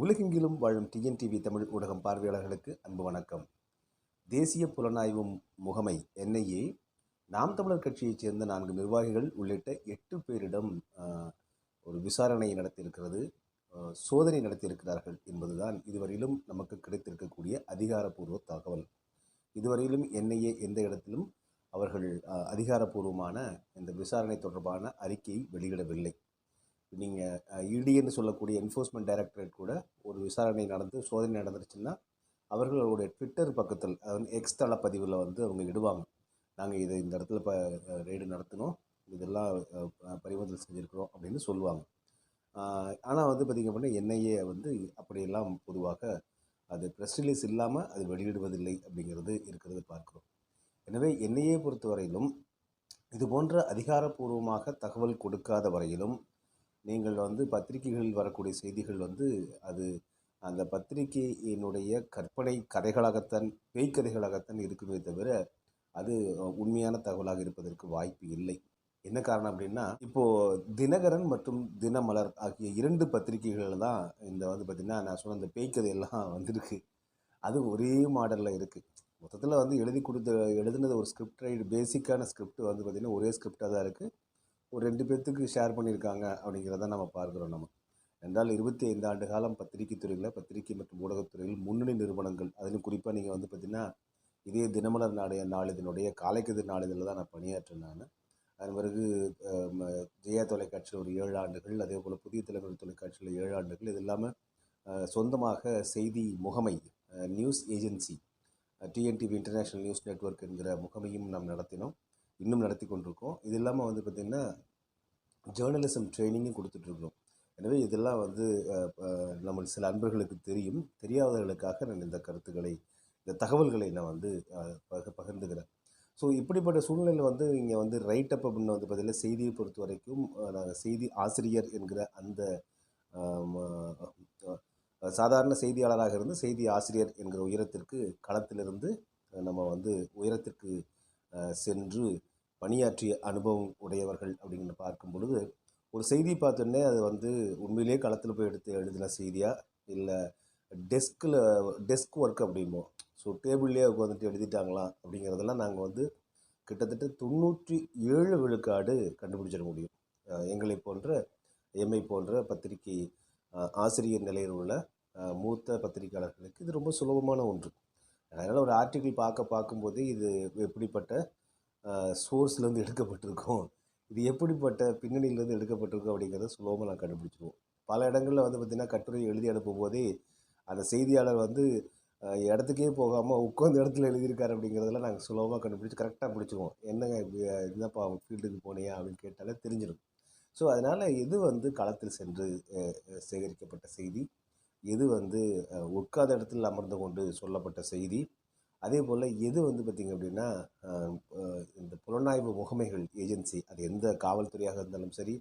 உலகெங்கிலும் வாழும் டிஎன்டிவி தமிழ் ஊடகம் பார்வையாளர்களுக்கு அன்பு வணக்கம். தேசிய புலனாய்வு முகமை என்ஐஏ நாம் தமிழர் கட்சியைச் சேர்ந்த நான்கு நிர்வாகிகள் உள்ளிட்ட எட்டு பேரிடம் ஒரு விசாரணை நடத்தியிருக்கிறது. சோதனை நடத்தியிருக்கிறார்கள் என்பதுதான் இதுவரையிலும் நமக்கு கிடைத்திருக்கக்கூடிய அதிகாரப்பூர்வ தகவல். இதுவரையிலும் என்ஐஏ எந்த இடத்திலும் அவர்கள் அதிகாரப்பூர்வமான இந்த விசாரணை தொடர்பான அறிக்கையை வெளியிடவில்லை. நீங்கள் இடின்னு சொல்லக்கூடிய என்ஃபோர்ஸ்மெண்ட் டைரக்டரேட் கூட ஒரு விசாரணை நடந்து சோதனை நடந்துருச்சுன்னா அவர்களுடைய ட்விட்டர் பக்கத்தில் அதாவது எக்ஸ் தளப்பதிவில் வந்து அவங்க இடுவாங்க. நாங்கள் இதை இந்த இடத்துல இப்போ ரெய்டு நடத்தினோம். இதெல்லாம் பறிமுதல் செஞ்சுருக்கிறோம் அப்படின்னு சொல்லுவாங்க. ஆனால் வந்து பார்த்திங்க அப்படின்னா என்ஐஏ வந்து அப்படியெல்லாம் பொதுவாக அது ப்ரெஸ் ரிலீஸ் இல்லாமல் அது வெளியிடுவதில்லை அப்படிங்கிறது இருக்கிறது பார்க்குறோம். எனவே என்ஐஏ பொறுத்தவரையிலும் இது போன்ற அதிகாரப்பூர்வமாக தகவல் கொடுக்காத வரையிலும் நீங்கள் வந்து பத்திரிகைகளில் வரக்கூடிய செய்திகள் வந்து அது அந்த பத்திரிகையினுடைய கற்பனை கதைகளாகத்தான் பேய்க்கதைகளாகத்தான் இருக்குமே தவிர அது உண்மையான தகவலாக இருப்பதற்கு வாய்ப்பு இல்லை. என்ன காரணம் அப்படின்னா இப்போது தினகரன் மற்றும் தினமலர் ஆகிய இரண்டு பத்திரிகைகள் தான் இந்த வந்து பார்த்திங்கன்னா நான் சொன்ன இந்த பேய்க்கதையெல்லாம் வந்திருக்கு. அது ஒரே மாடலில் இருக்குது மொத்தத்தில் வந்து எழுதி கொடுத்த எழுதுனது ஒரு ஸ்கிரிப்ட் ரைட் பேசிக்கான ஸ்கிரிப்ட் வந்து பார்த்திங்கன்னா ஒரே ஸ்கிரிப்டாக தான் இருக்குது ஒரு ரெண்டு பேர்த்துக்கு ஷேர் பண்ணியிருக்காங்க அப்படிங்கிறத நம்ம பார்க்குறோம் நம்ம. என்றால் இருபத்தி ஐந்து ஆண்டு காலம் பத்திரிகை துறையில் பத்திரிகை மற்றும் ஊடகத்துறையில் முன்னணி நிறுவனங்கள். அதிலும் குறிப்பாக நீங்கள் வந்து பார்த்திங்கன்னா இதே தினமலர் நாடைய நாளிதனுடைய காலைக்கதிர் நாளிதழில் தான் நான் பணியாற்றேன் நான். அதன் பிறகு ஜெயா தொலைக்காட்சியில் ஒரு ஏழு ஆண்டுகள் அதே போல் புதிய தலைமுறை தொலைக்காட்சியில் ஏழு ஆண்டுகள். இது இல்லாமல் சொந்தமாக செய்தி முகமை news agency TNTV international news network என்கிற முகமையும் நாம் நடத்தினோம். இன்னும் நடத்தி கொண்டிருக்கோம். இது இல்லாமல் வந்து பார்த்திங்கன்னா ஜேர்னலிசம் ட்ரைனிங்கும் கொடுத்துட்ருக்கோம் எனவே இதெல்லாம் வந்து நம்ம சில அன்பர்களுக்கு தெரியும். தெரியாதவர்களுக்காக நான் இந்த கருத்துக்களை இந்த தகவல்களை நான் வந்து பக பகிர்ந்துக்கிறேன். ஸோ இப்படிப்பட்ட சூழ்நிலையில் வந்து இங்கே வந்து ரைட் அப் அப்படின்னு வந்து பார்த்திங்கன்னா செய்தியை பொறுத்த வரைக்கும் நாங்கள் செய்தி ஆசிரியர் என்கிற அந்த சாதாரண செய்தியாளராக இருந்து செய்தி ஆசிரியர் என்கிற உயரத்திற்கு களத்திலிருந்து நம்ம வந்து உயரத்திற்கு சென்று பணியாற்றிய அனுபவம் உடையவர்கள் அப்படின்னு பார்க்கும் பொழுது ஒரு செய்தி பார்த்தோன்னே அது வந்து உண்மையிலேயே களத்தில் போய் எடுத்து எழுதின செய்தியாக இல்லை டெஸ்கில் டெஸ்க் ஒர்க் அப்படிம்போம் ஸோ டேபிள்லேயே உட்காந்துட்டு எழுதிட்டாங்களா? அப்படிங்கிறதெல்லாம் நாங்கள் வந்து கிட்டத்தட்ட தொண்ணூற்றி ஏழு விழுக்காடு கண்டுபிடிச்சிட முடியும். எங்களை போன்ற எம்ஐ போன்ற பத்திரிகை ஆசிரியர் நிலையில் உள்ள மூத்த பத்திரிகையாளர்களுக்கு இது ரொம்ப சுலபமான ஒன்று. அதனால் ஒரு ஆர்டிக்கிள் பார்க்க பார்க்கும்போதே இது எப்படிப்பட்ட சோர்ஸ்லேருந்து எடுக்கப்பட்டிருக்கும். இது எப்படிப்பட்ட பின்னணியிலேருந்து எடுக்கப்பட்டிருக்கும் அப்படிங்கிறத சுலபமாக நான் கண்டுபிடிச்சிருவோம். பல இடங்களில் வந்து பார்த்திங்கன்னா கட்டுரை எழுதி அனுப்பும் போதே அந்த செய்தியாளர் வந்து இடத்துக்கே போகாமல் உட்காந்து இடத்துல எழுதியிருக்காரு அப்படிங்கிறதெல்லாம் நாங்கள் சுலபமாக கண்டுபிடிச்சி கரெக்டாக பிடிச்சிருவோம் என்னங்க இப்படி, அஹ், ஃபீல்டுக்கு போனியா அப்படின்னு கேட்டாலே தெரிஞ்சிடும். ஸோ அதனால் எது வந்து களத்தில் சென்று சேகரிக்கப்பட்ட செய்தி? எது வந்து உட்காந்த இடத்தில் அமர்ந்து கொண்டு சொல்லப்பட்ட செய்தி? அதே போல் எது வந்து பார்த்திங்க அப்படின்னா இந்த புலனாய்வு முகமைகள் ஏஜென்சி அது எந்த காவல்துறையாக இருந்தாலும் சரி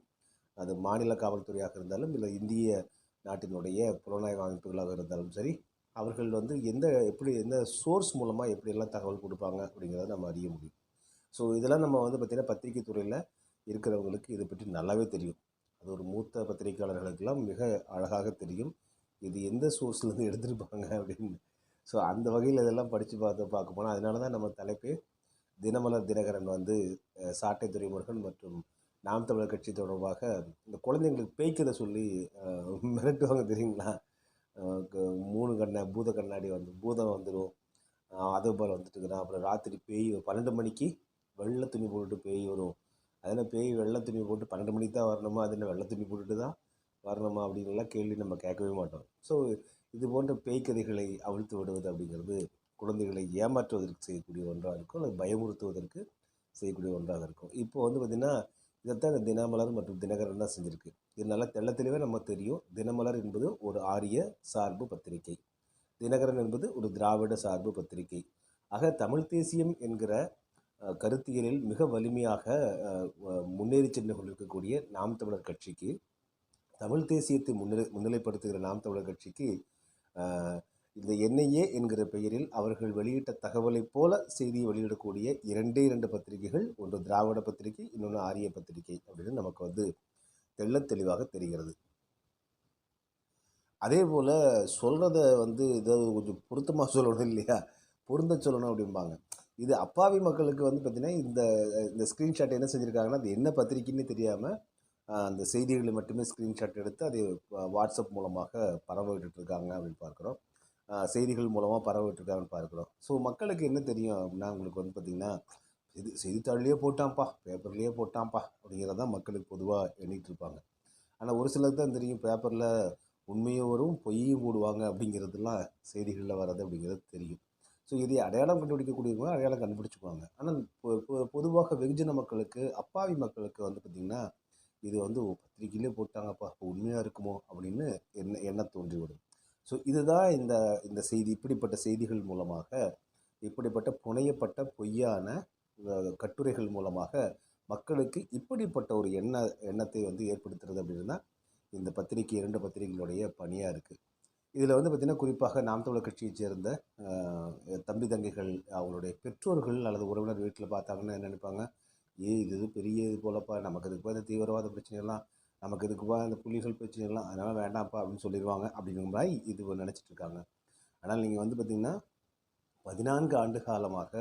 அது மாநில காவல்துறையாக இருந்தாலும் இல்லை இந்திய நாட்டினுடைய புலனாய்வு அமைப்புகளாக இருந்தாலும் சரி அவர்கள் வந்து எந்த எப்படி எந்த சோர்ஸ் மூலமாக எப்படியெல்லாம் தகவல் கொடுப்பாங்க அப்படிங்கிறத நம்ம அறிய முடியும். ஸோ இதெல்லாம் நம்ம வந்து பார்த்திங்கன்னா பத்திரிகை துறையில் இருக்கிறவங்களுக்கு இதை பற்றி நல்லாவே தெரியும். அது ஒரு மூத்த பத்திரிகையாளர்களுக்கெல்லாம் மிக அழகாக தெரியும். இது எந்த சோர்ஸ்லேருந்து எடுத்திருப்பாங்க அப்படின்னு ஸோ அந்த வகையில் இதெல்லாம் படித்து பார்த்து பார்க்க போனால் அதனால தான் நம்ம தலைப்பு தினமலர் தினகரன் வந்து சாட்டை துறைமுருகன் மற்றும் நாம் தமிழர் கட்சி தொடர்பாக இந்த குழந்தைங்களுக்கு பேய்க்கதை சொல்லி மிரட்டுவாங்க தெரியுங்களா? மூணு கண்ண பூத கண்ணாடி வந்து பூதம் வந்துடும் அதே போல் வந்துட்டு இருக்கிறான். அப்புறம் ராத்திரி பேய் பன்னெண்டு மணிக்கு வெள்ளை துணி போட்டுட்டு பேய் வரும். அதில் பேய் வெள்ளை துணி போட்டு பன்னெண்டு மணிக்கு தான் வரணுமா? அது என்ன வெள்ளை துணி போட்டுட்டு தான் வரணுமா? அப்படின்லாம் கேள்வி நம்ம கேட்கவே மாட்டோம். ஸோ இது போன்ற பேய் கதைகளை அவிழ்த்து விடுவது அப்படிங்கிறது குழந்தைகளை ஏமாற்றுவதற்கு செய்யக்கூடிய ஒன்றாக இருக்கும் அல்லது பயமுறுத்துவதற்கு செய்யக்கூடிய ஒன்றாக இருக்கும். இப்போ வந்து பார்த்திங்கன்னா இதைத்தான் இந்த தினமலர் மற்றும் தினகரன் தான் செஞ்சுருக்கு. இது நல்லா தெள்ள தெளிவாக தெரியும் தினமலர் என்பது ஒரு ஆரிய சார்பு பத்திரிகை. தினகரன் என்பது ஒரு திராவிட சார்பு பத்திரிகை. ஆக தமிழ் தேசியம் என்கிற கருத்தியலில் மிக வலிமையாக முன்னேறி சென்று கொண்டிருக்கக்கூடிய நாம் தமிழர் கட்சிக்கு தமிழ் தேசியத்தை முன்னிலை முன்னிலைப்படுத்துகிற நாம் தமிழர் கட்சிக்கு இந்த என்ஐஏ என்கிற பெயரில் அவர்கள் வெளியிட்ட தகவலைப் போல செய்தியை வெளியிடக்கூடிய இரண்டே இரண்டு பத்திரிகைகள் ஒன்று திராவிட பத்திரிகை இன்னொன்று ஆரிய பத்திரிகை அப்படின்னு நமக்கு வந்து தெள்ளத் தெளிவாக தெரிகிறது. அதே போல் சொல்கிறத வந்து இதை கொஞ்சம் பொருத்தமாக சொல்லணும் இல்லையா? பொருந்த சொல்லணும் அப்படிம்பாங்க. இது அப்பாவி மக்களுக்கு வந்து பார்த்திங்கன்னா இந்த இந்த ஸ்க்ரீன்ஷாட் என்ன செஞ்சுருக்காங்கன்னா அது என்ன பத்திரிக்கைன்னு தெரியாமல் அந்த செய்திகளை மட்டுமே ஸ்க்ரீன்ஷாட் எடுத்து அதை வாட்ஸ்அப் மூலமாக பரவிட்டுருக்காங்க விட்டுட்டு இருக்காங்க அப்படின்னு பார்க்குறோம். செய்திகள் மூலமாக பரவிட்டுருக்காங்கன்னு பார்க்குறோம். ஸோ மக்களுக்கு என்ன தெரியும் அப்படின்னா உங்களுக்கு வந்து பார்த்திங்கன்னா இது செய்தித்தாள்லேயே போட்டான்ப்பா பேப்பர்லேயே போட்டான்ப்பா அப்படிங்கிறத தான் மக்களுக்கு பொதுவாக எண்ணிகிட்டு இருப்பாங்க ஆனால் ஒரு சிலருக்கு தான் தெரியும் பேப்பரில் உண்மையும் வரும் பொய்யும் போடுவாங்க அப்படிங்கிறதுலாம் செய்திகளில் வர்றது அப்படிங்கிறது தெரியும். ஸோ இதை அடையாளம் கண்டுபிடிக்கக்கூடியவங்க அடையாளம் கண்டுபிடிச்சிக்குவாங்க. ஆனால் பொதுவாக வெகுஜன மக்களுக்கு அப்பாவி மக்களுக்கு வந்து பார்த்திங்கன்னா இது வந்து பத்திரிக்கையிலே போட்டாங்கப்பா அப்போ உண்மையாக இருக்குமோ அப்படின்னு எண்ண எண்ணம் தோன்றிவிடும். ஸோ இதுதான் இந்த இந்த செய்தி இப்படிப்பட்ட செய்திகள் மூலமாக இப்படிப்பட்ட புனையப்பட்ட பொய்யான கட்டுரைகள் மூலமாக மக்களுக்கு இப்படிப்பட்ட ஒரு எண்ண எண்ணத்தை வந்து ஏற்படுத்துறது அப்படின்னா இந்த பத்திரிகை இரண்டு பத்திரிகைகளுடைய பணியாக இருக்குது இதில் வந்து பார்த்திங்கன்னா குறிப்பாக நாம் தமிழர் கட்சியைச் சேர்ந்த தம்பி தங்கைகள் அவங்களுடைய பெற்றோர்கள் அல்லது உறவினர் வீட்டில் பார்த்தாங்கன்னா என்ன நினைப்பாங்க? ஏ இது இது பெரிய இது போலப்பா. நமக்கு இதுக்குப்பா இந்த தீவிரவாத பிரச்சனையெல்லாம்? நமக்கு இதுக்குப்பா இந்த புலிகள் பிரச்சனையெல்லாம்? அதனால் வேண்டாம்ப்பா அப்படின்னு சொல்லிடுவாங்க அப்படிங்கிற மாதிரி இது நினச்சிட்டு இருக்காங்க. ஆனால் நீங்கள் வந்து பார்த்திங்கன்னா பதினான்கு ஆண்டு காலமாக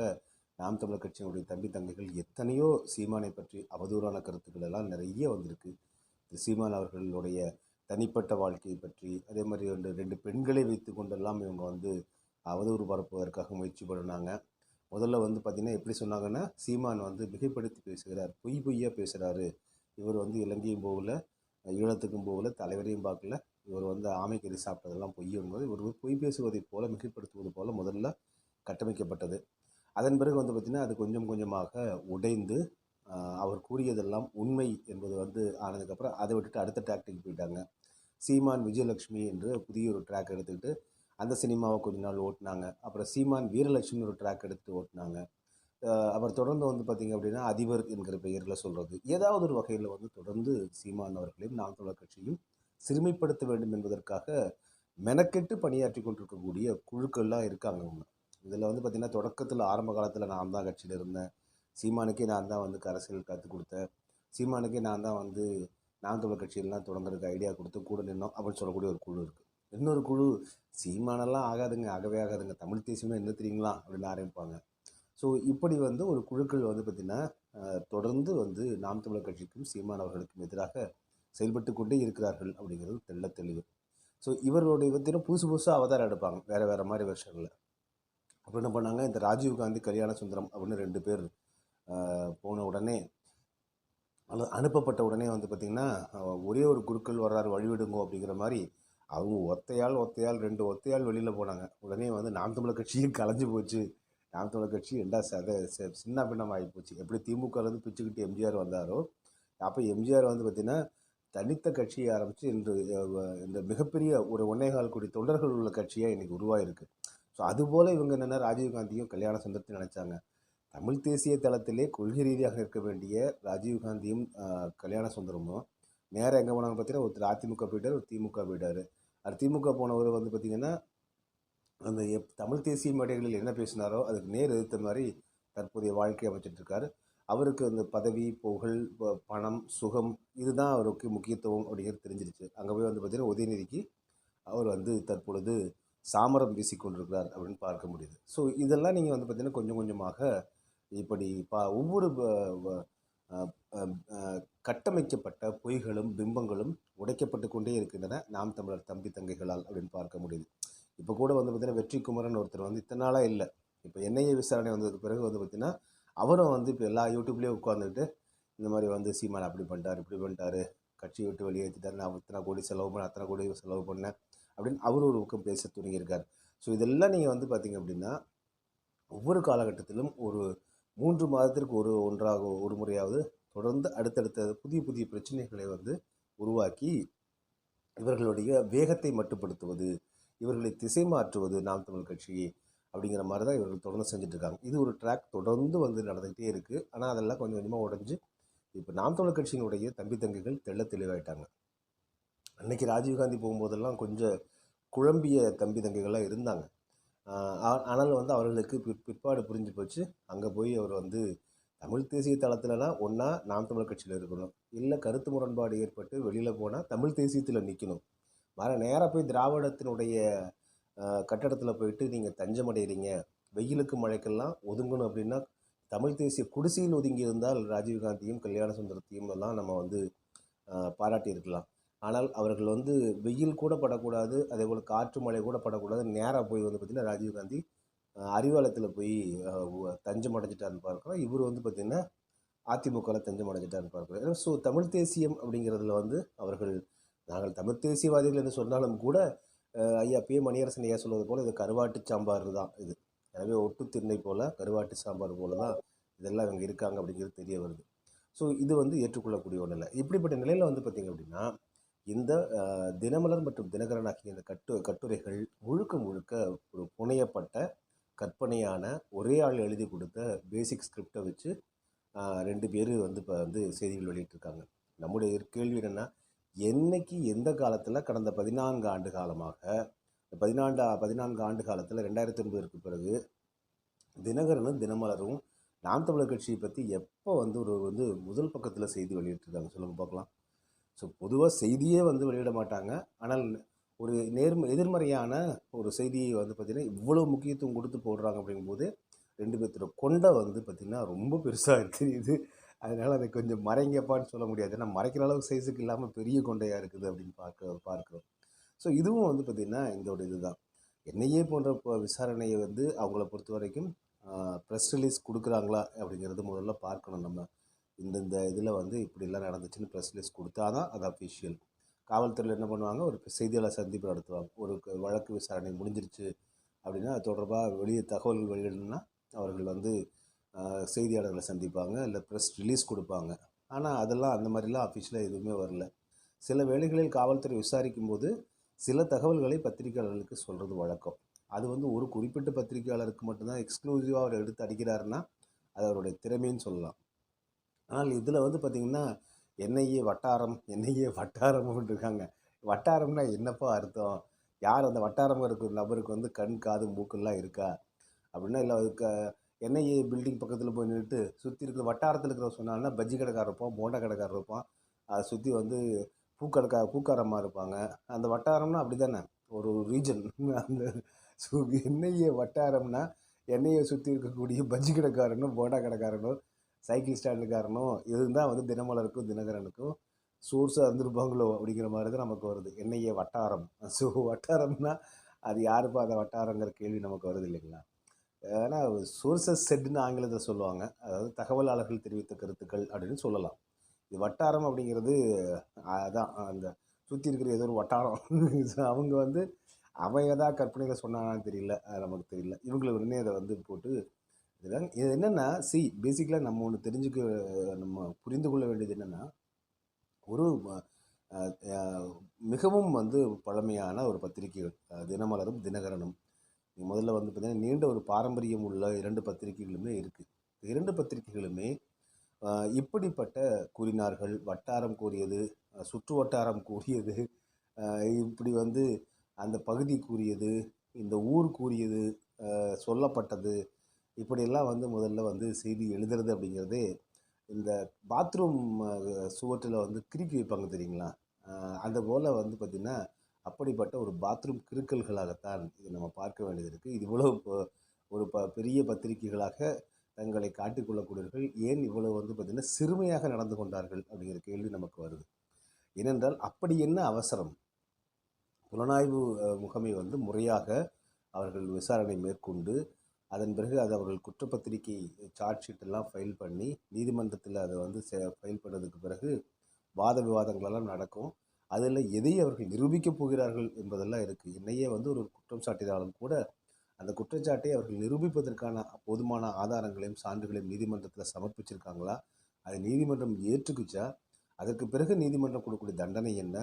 நாம் தமிழர் கட்சியினுடைய தம்பி தங்கைகள் எத்தனையோ சீமானை பற்றி அவதூறான கருத்துக்கள் எல்லாம் நிறைய வந்திருக்கு. திரு சீமான் அவர்களுடைய தனிப்பட்ட வாழ்க்கையை பற்றி அதே மாதிரி ரெண்டு ரெண்டு பெண்களை வைத்து கொண்டெல்லாம் இவங்க வந்து அவதூறு பரப்புவதற்காக முயற்சி பண்ணினாங்க. முதல்ல வந்து பார்த்திங்கன்னா எப்படி சொன்னாங்கன்னா சீமான் வந்து மிகைப்படுத்தி பேசுகிறார் பொய் பொய்யாக பேசுகிறாரு இவர் வந்து இலங்கையும் போகல ஈழத்துக்கும் போகல தலைவரையும் பார்க்கல. இவர் வந்து ஆமைக்கறி சாப்பிட்டதெல்லாம் பொய் என்பது இவர் பொய் பேசுவதைப் போல மிகைப்படுத்துவது போல் முதல்ல கட்டமைக்கப்பட்டது. அதன் பிறகு வந்து பார்த்திங்கன்னா அது கொஞ்சம் கொஞ்சமாக உடைந்து அவர் கூறியதெல்லாம் உண்மை என்பது வந்து ஆனதுக்கப்புறம் அதை விட்டுட்டு அடுத்த ட்ராக்டுக்கு போயிட்டாங்க. சீமான் விஜயலட்சுமி என்று புதிய ஒரு ட்ராக் எடுத்துக்கிட்டு அந்த சினிமாவை கொஞ்ச நாள் ஓட்டினாங்க. அப்புறம் சீமான் வீரலட்சுமி ஒரு ட்ராக் எடுத்து ஓட்டினாங்க. அவர் தொடர்ந்து வந்து பார்த்திங்க அப்படின்னா அதிபர் என்கிற பெயரில் சொல்கிறது ஏதாவது ஒரு வகையில் வந்து தொடர்ந்து சீமான் அவர்களையும் நாம் தமிழர் கட்சியும் சிறுமைப்படுத்த வேண்டும் என்பதற்காக மெனக்கெட்டு பணியாற்றி கொண்டிருக்கக்கூடிய குழுக்கள்லாம் இருக்காங்க அவங்க இதில் வந்து பார்த்திங்கன்னா தொடக்கத்தில் ஆரம்ப காலத்தில் நான் தான் கட்சியில் இருந்தேன். சீமானுக்கே நான் தான் வந்து அரசியல் கற்றுக் கொடுத்தேன். சீமானுக்கே நான் தான் வந்து நாம் தமிழர் கட்சியெல்லாம் தொடங்குறதுக்கு ஐடியா கொடுத்து கூட நின்னோம் அப்படின்னு சொல்லக்கூடிய ஒரு குழு இருக்குது இன்னொரு குழு. சீமானெல்லாம் ஆகாதுங்க ஆகவே ஆகாதுங்க. தமிழ் தேசியமே என்ன தெரியுங்களா? அப்படின்னு ஆரம்பிப்பாங்க. ஸோ இப்படி வந்து ஒரு குழுக்கள் வந்து பார்த்திங்கன்னா தொடர்ந்து வந்து நாம் தமிழர் கட்சிக்கும் சீமான் அவர்களுக்கும் எதிராக செயல்பட்டு கொண்டே இருக்கிறார்கள் அப்படிங்கிறது தெள்ள தெளிவு. ஸோ இவர்களுடைய பார்த்தீங்கன்னா புதுசு புதுசாக அவதாரம் எடுப்பாங்க. வேறு வேறு மாதிரி வருஷங்களில் அப்புறம் என்ன பண்ணாங்க? இந்த ராஜீவ் காந்தி கல்யாண சுந்தரம் அப்படின்னு ரெண்டு பேர் போன உடனே அல்லது அனுப்பப்பட்ட உடனே வந்து பார்த்திங்கன்னா ஒரே ஒரு குருக்கள் வர்றாரு வழிவிடுங்கோ அப்படிங்கிற மாதிரி அவங்க ஒத்தையால் ஒத்தையால் ரெண்டு ஒத்தையால் வெளியில் போனாங்க. உடனே வந்து நாம் தமிழர் கட்சியும் கலைஞ்சு போச்சு. நாம் தமிழர் கட்சி ரெண்டா சத சின்ன பின்னம் ஆகி போச்சு. எப்படி திமுகலேருந்து பிச்சுக்கிட்டு எம்ஜிஆர் வந்தாரோ அப்போ எம்ஜிஆர் வந்து பார்த்திங்கன்னா தனித்த கட்சியை ஆரம்பித்து இன்று இந்த மிகப்பெரிய ஒரு ஒன்னேகால் கோடி தொண்டர்கள் உள்ள கட்சியாக இன்றைக்கி உருவாயிருக்கு. ஸோ அதுபோல் இவங்க என்னென்னா ராஜீவ்காந்தியும் கல்யாண சுந்தரத்தை நினச்சாங்க. தமிழ் தேசிய தளத்திலே கொள்கை ரீதியாக இருக்க வேண்டிய ராஜீவ்காந்தியும் கல்யாண சுந்தரமும் நேராக எங்கே போனாங்க பார்த்தீங்கன்னா ஒருத்தர் அதிமுக போயிட்டார் ஒரு திமுக போயிட்டார். அது திமுக போனவர் வந்து பார்த்திங்கன்னா அந்த எப் தமிழ் தேசிய மேடைகளில் என்ன பேசினாரோ அதுக்கு நேர் எதிர்த்த மாதிரி தற்போதைய வாழ்க்கை அமைச்சிட்ருக்காரு. அவருக்கு அந்த பதவி புகழ் ப- பணம் சுகம் இதுதான் அவருக்கு முக்கியத்துவம் அப்படிங்கிறது தெரிஞ்சிருச்சு. அங்கே போய் வந்து பார்த்திங்கன்னா உதயநிதிக்கு அவர் வந்து தற்பொழுது சாமரம் வீசிக்கொண்டிருக்கிறார் அப்படின்னு பார்க்க முடியுது. ஸோ இதெல்லாம் நீங்கள் வந்து பார்த்திங்கன்னா கொஞ்சம் கொஞ்சமாக இப்படி பா ஒவ்வொரு வ- கட்டமைக்கப்பட்ட பொய்களும் பிம்பங்களும் உடைக்கப்பட்டு கொண்டே இருக்கின்றன. நாம் தமிழர் தம்பி தங்கைகளால் அப்படின்னு பார்க்க முடியுது. இப்போ கூட வந்து பார்த்திங்கன்னா வெற்றி குமரன் ஒருத்தர் வந்து இத்தனை நாளாக இல்லை. இப்போ என்ஐஏ விசாரணை வந்ததுக்கு பிறகு வந்து பார்த்திங்கன்னா அவரும் வந்து இப்போ எல்லா யூடியூப்லேயும் உட்காந்துக்கிட்டு இந்த மாதிரி வந்து சீமான் அப்படி பண்ணிட்டார் இப்படி பண்ணிட்டாரு கட்சி விட்டு வெளியேற்றிட்டார் நான் இத்தனை கோடி செலவு பண்ணேன் அத்தனை கோடி செலவு பண்ணேன் அப்படின்னு அவர் ஒரு பக்கம் பேச தொடங்கியிருக்கார். ஸோ இதெல்லாம் நீங்கள் வந்து பார்த்தீங்க அப்படின்னா ஒவ்வொரு காலகட்டத்திலும் ஒரு மூன்று மாதத்திற்கு ஒரு ஒன்றாக ஒரு முறையாவது தொடர்ந்து அடுத்தடுத்த புதிய புதிய பிரச்சனைகளை வந்து உருவாக்கி இவர்களுடைய வேகத்தை மட்டுப்படுத்துவது இவர்களை திசை மாற்றுவது நாம் தமிழ் கட்சி அப்படிங்கிற மாதிரி தான் இவர்கள் தொடர்ந்து செஞ்சுட்ருக்காங்க இது ஒரு ட்ராக் தொடர்ந்து வந்து நடந்துகிட்டே இருக்குது ஆனால் அதெல்லாம் கொஞ்சம் கொஞ்சமாக உடஞ்சி இப்போ நாம் தமிழ் கட்சியினுடைய தம்பி தங்கைகள் தெள்ள தெளிவாயிட்டாங்க. அன்னைக்கு ராஜீவ்காந்தி போகும்போதெல்லாம் கொஞ்சம் குழம்பிய தம்பி தங்கைகள்லாம் இருந்தாங்க. ஆனால் வந்து அவர்களுக்கு பிற் பிற்பாடு புரிஞ்சு போச்சு. அங்கே போய் அவர் வந்து தமிழ் தேசிய தளத்துலலாம் ஒன்றா நாம் தமிழர் கட்சியில் இருக்கணும். இல்லை கருத்து முரண்பாடு ஏற்பட்டு வெளியில் போனால் தமிழ் தேசியத்தில் நிற்கணும் வர நேராக போய் திராவிடத்தினுடைய கட்டடத்தில் போயிட்டு நீங்கள் தஞ்சம் அடைகிறீங்க வெயிலுக்கு மழைக்கெல்லாம் ஒதுங்கணும் அப்படின்னா தமிழ் தேசிய குடிசையில் ஒதுங்கி இருந்தால் ராஜீவ்காந்தியும் கல்யாண சுந்தரத்தையும் எல்லாம் நம்ம வந்து பாராட்டியிருக்கலாம் ஆனால் அவர்கள் வந்து வெயில் கூட படக்கூடாது அதே போல் காற்று மழை கூட படக்கூடாது நேராக போய் வந்து பார்த்திங்கன்னா ராஜீவ்காந்தி அறிவாலயத்தில் போய் தஞ்சம் அடைஞ்சிட்டாருன்னு பார்க்குறோம். இவர் வந்து பார்த்திங்கன்னா அதிமுகவில் தஞ்சம் அடைஞ்சிட்டாருன்னு பார்க்குறோம். ஸோ தமிழ் தேசியம் அப்படிங்கிறதுல வந்து அவர்கள் நாங்கள் தமிழ் தேசியவாதிகள் என்று சொன்னாலும் கூட ஐயா பி மணியரசன் ஐயா சொல்வது போல் இது கருவாட்டு சாம்பார் தான் இது. எனவே ஒட்டு திண்ணை போல் கருவாட்டு சாம்பார் போல தான் இதெல்லாம் இவங்க இருக்காங்க அப்படிங்கிறது தெரிய வருது. ஸோ இது வந்து ஏற்றுக்கொள்ளக்கூடிய ஒன்றில் இப்படிப்பட்ட நிலையில் வந்து பார்த்திங்க அப்படின்னா இந்த தினமலர் மற்றும் தினகரன் ஆகிய இந்த கட்டு கட்டுரைகள் முழுக்க முழுக்க ஒரு புனையப்பட்ட கற்பனையான ஒரே ஆள் எழுதி கொடுத்த பேசிக் ஸ்கிரிப்டை வச்சு ரெண்டு பேர் வந்து இப்போ வந்து செய்திகள் வெளியிட்டிருக்காங்க. நம்முடைய கேள்வி என்னென்னா என்னைக்கு எந்த காலத்தில் கடந்த பதினான்கு ஆண்டு காலமாக பதினான்கு பதினான்கு ஆண்டு காலத்தில் ரெண்டாயிரத்தி ஒன்பதற்கு பிறகு தினகரனும் தினமலரும் நாம் தமிழர் கட்சியை பற்றி எப்போ வந்து ஒரு வந்து முதல் பக்கத்தில் செய்தி வெளியிட்டிருக்காங்க? சொல்லுங்கள் பார்க்கலாம். ஸோ பொதுவாக செய்தியே வந்து வெளியிட மாட்டாங்க. ஆனால் ஒரு நேர்ம எதிர்மறையான ஒரு செய்தியை வந்து பார்த்திங்கன்னா இவ்வளோ முக்கியத்துவம் கொடுத்து போடுறாங்க அப்படிங்கும்போது ரெண்டு பேர்த்தோட கொண்டை வந்து பார்த்திங்கன்னா ரொம்ப பெருசாக தெரியுது. அதனால் அதை கொஞ்சம் மறைங்கப்பான்னு சொல்ல முடியாது. ஏன்னா மறைக்கிற அளவுக்கு சைஸுக்கு இல்லாமல் பெரிய கொண்டையாக இருக்குது அப்படின்னு பார்க்க பார்க்குறோம். ஸோ இதுவும் வந்து பார்த்திங்கன்னா இதோட இதுதான். என்ஐஏ போன்ற இப்போ விசாரணையை வந்து அவங்கள பொறுத்த வரைக்கும் ப்ரெஸ் ரிலீஸ் கொடுக்குறாங்களா அப்படிங்கிறது முதல்ல பார்க்கணும் நம்ம. இந்தந்த இதில் வந்து இப்படிலாம் நடந்துச்சுன்னு ப்ரெஸ் ரிலீஸ் கொடுத்தா தான் அது அஃபிஷியல் காவல்துறையில் என்ன பண்ணுவாங்க? ஒரு செய்தியாளர் சந்திப்பு நடத்துவாங்க. ஒரு வழக்கு விசாரணை முடிஞ்சிருச்சு அப்படின்னா அது தொடர்பாக வெளியே தகவல்கள் வெளியிடணும்னா அவர்கள் வந்து செய்தியாளர்களை சந்திப்பாங்க இல்லை ப்ரெஸ் ரிலீஸ் கொடுப்பாங்க. ஆனால் அதெல்லாம் அந்த மாதிரிலாம் அஃபிஷியலாக எதுவுமே வரல. சில வேளைகளில் காவல்துறை விசாரிக்கும் போது சில தகவல்களை பத்திரிகையாளர்களுக்கு சொல்கிறது வழக்கம். அது வந்து ஒரு குறிப்பிட்ட பத்திரிகையாளருக்கு மட்டும்தான் எக்ஸ்க்ளூசிவாக அவர் எடுத்து அடிக்கிறாருன்னா அது அவருடைய திறமைன்னு சொல்லலாம். ஆனால் இதில் வந்து பார்த்திங்கன்னா என்ஐஏ வட்டாரம் என்ஐஏ வட்டாரம் இருக்காங்க வட்டாரம்னா என்னப்பா அர்த்தம்? யார் அந்த வட்டாரம் இருக்கிற நபருக்கு வந்து கண் காது மூக்கெல்லாம் இருக்கா? அப்படின்னா இல்லை அதுக்கு என்ஐஏ பில்டிங் பக்கத்தில் போய் நின்றுட்டு சுற்றி இருக்கிற வட்டாரத்தில் இருக்கிற சொன்னாங்கன்னா பஜ்ஜி கடைக்காரர் இருப்பான் போண்டா கடைக்காரர் இருப்பான். அதை சுற்றி வந்து பூக்கடைக்கா பூக்காரமாக இருப்பாங்க. அந்த வட்டாரம்னா அப்படி தானே ஒரு ரீஜன். அந்த ஸோ என்ஐஏ வட்டாரம்னா எண்ணெயை சுற்றி இருக்கக்கூடிய பஜ்ஜி கடைக்காரனும் போண்டா கடைக்காரனும் சைக்கிள் ஸ்டாண்டுக்காரனும் இதுதான் வந்து தினமலருக்கும் தினகரனுக்கும் சோர்ஸாக இருந்திருப்பாங்களோ அப்படிங்கிற மாதிரி தான் நமக்கு வருது. என்னையே வட்டாரம். ஸோ வட்டாரம்னா அது யாருப்பா அந்த வட்டாரங்கிற கேள்வி நமக்கு வருது இல்லைங்களா? ஏன்னா சோர்சஸ் செட்டுன்னு ஆங்கிலத்தில் சொல்லுவாங்க. அதாவது தகவலாளர்கள் தெரிவித்த கருத்துக்கள் அப்படின்னு சொல்லலாம். இது வட்டாரம் அப்படிங்கிறது அதான் அந்த சுற்றி இருக்கிற ஏதோ ஒரு வட்டாரம். அவங்க வந்து அவன் எதாவது கற்பனையில் சொன்னாங்கன்னு தெரியல. நமக்கு தெரியல. இவங்களை உடனே அதை வந்து போட்டு இதெல்லாம் இது என்னென்னா சி பேசிக்கலாக நம்ம ஒன்று தெரிஞ்சுக்க நம்ம புரிந்து கொள்ள வேண்டியது என்னென்னா ஒரு மிகவும் வந்து பழமையான ஒரு பத்திரிகைகள் தினமலரும் தினகரனும். முதல்ல வந்து பார்த்திங்கன்னா நீண்ட ஒரு பாரம்பரியம் உள்ள இரண்டு பத்திரிகைகளுமே இருக்குது இரண்டு பத்திரிகைகளுமே இப்படிப்பட்ட கூறினார்கள் வட்டாரம் கூறியது சுற்று வட்டாரம் கூறியது இப்படி வந்து அந்த பகுதி கூறியது இந்த ஊர் கூறியது சொல்லப்பட்டது இப்படியெல்லாம் வந்து முதல்ல வந்து செய்தி எழுதுறது அப்படிங்கிறதே இந்த பாத்ரூம் சுவற்றில் வந்து கிறுக்கி வைப்பாங்க தெரியுங்களா? அந்த போல் வந்து பார்த்திங்கன்னா அப்படிப்பட்ட ஒரு பாத்ரூம் கிறுக்கல்களாகத்தான் இது நம்ம பார்க்க வேண்டியது இருக்குது இது இவ்வளோ ஒரு ப பெரிய பத்திரிகைகளாக தங்களை காட்டிக்கொள்ளக்கூடியவர்கள் ஏன் இவ்வளவு வந்து பார்த்திங்கன்னா சிறுமையாக நடந்து கொண்டார்கள் அப்படிங்கிற கேள்வி நமக்கு வருது. ஏனென்றால் அப்படி என்ன அவசரம்? புலனாய்வு முகமை வந்து முறையாக அவர்கள் விசாரணை மேற்கொண்டு அதன் பிறகு அது அவர்கள் குற்றப்பத்திரிக்கை சார்ஜ் ஷீட்டெல்லாம் ஃபைல் பண்ணி நீதிமன்றத்தில் அதை வந்து ஃபைல் பண்ணதுக்கு பிறகு வாத விவாதங்களெல்லாம் நடக்கும். அதில் எதை அவர்கள் நிரூபிக்கப் போகிறார்கள் என்பதெல்லாம் இருக்குது என்னையே வந்து ஒரு குற்றம் சாட்டினாலும் கூட அந்த குற்றச்சாட்டை அவர்கள் நிரூபிப்பதற்கான போதுமான ஆதாரங்களையும் சான்றுகளையும் நீதிமன்றத்தில் சமர்ப்பிச்சிருக்காங்களா? அதை நீதிமன்றம் ஏற்றுக்குச்சா? அதற்கு பிறகு நீதிமன்றம் கொடுக்கக்கூடிய தண்டனை என்ன?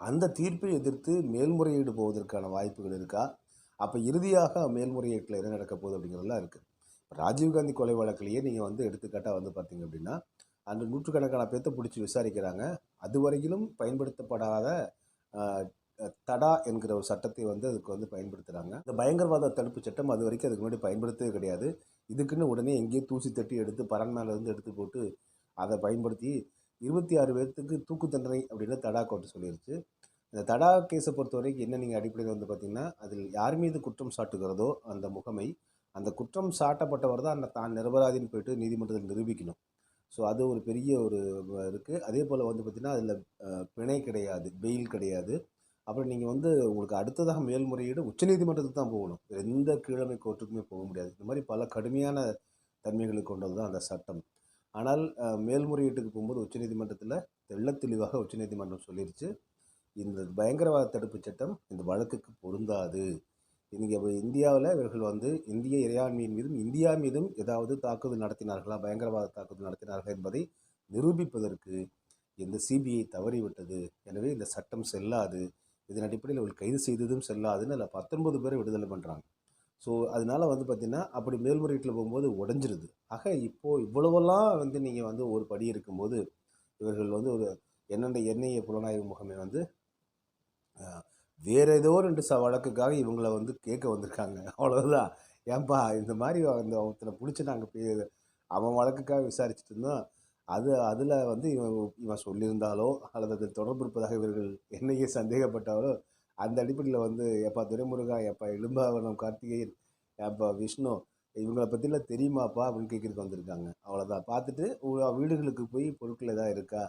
அந்த தீர்ப்பை எதிர்த்து மேல்முறையீடு போவதற்கான வாய்ப்புகள் இருக்கா? அப்போ இறுதியாக மேல்முறையீட்டில் என்ன நடக்க போகுது அப்படிங்கிறதெல்லாம் இருக்குது ராஜீவ்காந்தி கொலை வழக்கிலேயே நீங்கள் வந்து எடுத்துக்காட்டாக வந்து பார்த்தீங்க அப்படின்னா அந்த நூற்றுக்கணக்கான பேர்த்த பிடிச்சி விசாரிக்கிறாங்க. அது வரையிலும் பயன்படுத்தப்படாத தடா என்கிற ஒரு சட்டத்தை வந்து அதுக்கு வந்து பயன்படுத்துகிறாங்க இந்த பயங்கரவாத தடுப்பு சட்டம் அது வரைக்கும் அதுக்கு முன்னாடி பயன்படுத்தவே கிடையாது. இதுக்குன்னு உடனே எங்கேயோ தூசி தட்டி எடுத்து பரன் மேலேருந்து எடுத்து போட்டு அதை பயன்படுத்தி இருபத்தி ஆறு பேர்த்துக்கு தூக்கு தண்டனை அப்படின்னு தடா கோர்ட்டு சொல்லிருச்சு. இந்த தடா கேஸை பொறுத்த வரைக்கும் என்ன நீங்கள் அடிப்படையில் வந்து பார்த்தீங்கன்னா அதில் யார் மீது குற்றம் சாட்டுகிறதோ அந்த முகமை அந்த குற்றம் சாட்டப்பட்டவர் தான் அந்த தான் நிரபராதின்னு போயிட்டு நீதிமன்றத்தில் நிரூபிக்கணும். ஸோ அது ஒரு பெரிய ஒரு இருக்குது அதே போல் வந்து பார்த்திங்கன்னா அதில் பிணை கிடையாது பெயில் கிடையாது. அப்புறம் நீங்கள் வந்து உங்களுக்கு அடுத்ததாக மேல்முறையீடு உச்சநீதிமன்றத்துக்கு தான் போகணும். எந்த கீழமை கோர்ட்டுக்குமே போக முடியாது. இந்த மாதிரி பல கடுமையான தன்மைகளை கொண்டது தான் அந்த சட்டம். ஆனால் மேல்முறையீட்டுக்கு போகும்போது உச்சநீதிமன்றத்தில் தெள்ளத் தெளிவாக உச்சநீதிமன்றம் சொல்லிருச்சு. இந்த பயங்கரவாத தடுப்பு சட்டம் இந்த வழக்குக்கு பொருந்தாது. இங்கே இந்தியாவில் இவர்கள் வந்து இந்திய இறையாண்மையின் மீதும் இந்தியா மீதும் ஏதாவது தாக்குதல் நடத்தினார்களா? பயங்கரவாத தாக்குதல் நடத்தினார்களா என்பதை நிரூபிப்பதற்கு இந்த சிபிஐ தவறிவிட்டது. எனவே இந்த சட்டம் செல்லாது. இதன் அடிப்படையில் அவர்கள் கைது செய்ததும் செல்லாதுன்னு அதில் பத்தொன்பது பேரை விடுதலை பண்ணுறாங்க ஸோ அதனால் வந்து பார்த்திங்கன்னா அப்படி மேல்முறையீட்டில் போகும்போது உடஞ்சிருது. ஆக இப்போது இவ்வளவெல்லாம் வந்து நீங்கள் வந்து ஒரு படி இருக்கும்போது இவர்கள் வந்து ஒரு என்னென்ன எண்ணெய் புலனாய்வு முகமை வந்து வேற ஏதோ ரெண்டு ச வழக்குக்காக இவங்களை வந்து கேட்க வந்திருக்காங்க. அவ்வளவுதான். ஏன்பா இந்த மாதிரி அந்த ஒருத்தனை பிடிச்சி நாங்கள் அவன் வழக்குக்காக விசாரிச்சுட்டு இருந்தோம். அது அதில் வந்து இவன் இவன் சொல்லியிருந்தாலோ அல்லது அது தொடர்பு இருப்பதாக இவர்கள் என்னையே சந்தேகப்பட்டாலோ அந்த அடிப்படையில் வந்து எப்பா துரைமுருகா எப்பா இளும்பாவனம் கார்த்திகேயன் எப்பா விஷ்ணு இவங்களை பற்றிலாம் தெரியுமாப்பா? அப்படின்னு கேட்கறதுக்கு வந்திருக்காங்க. அவ்வளோதான் பார்த்துட்டு வீடுகளுக்கு போய் பொருட்கள் எதாவது இருக்கா?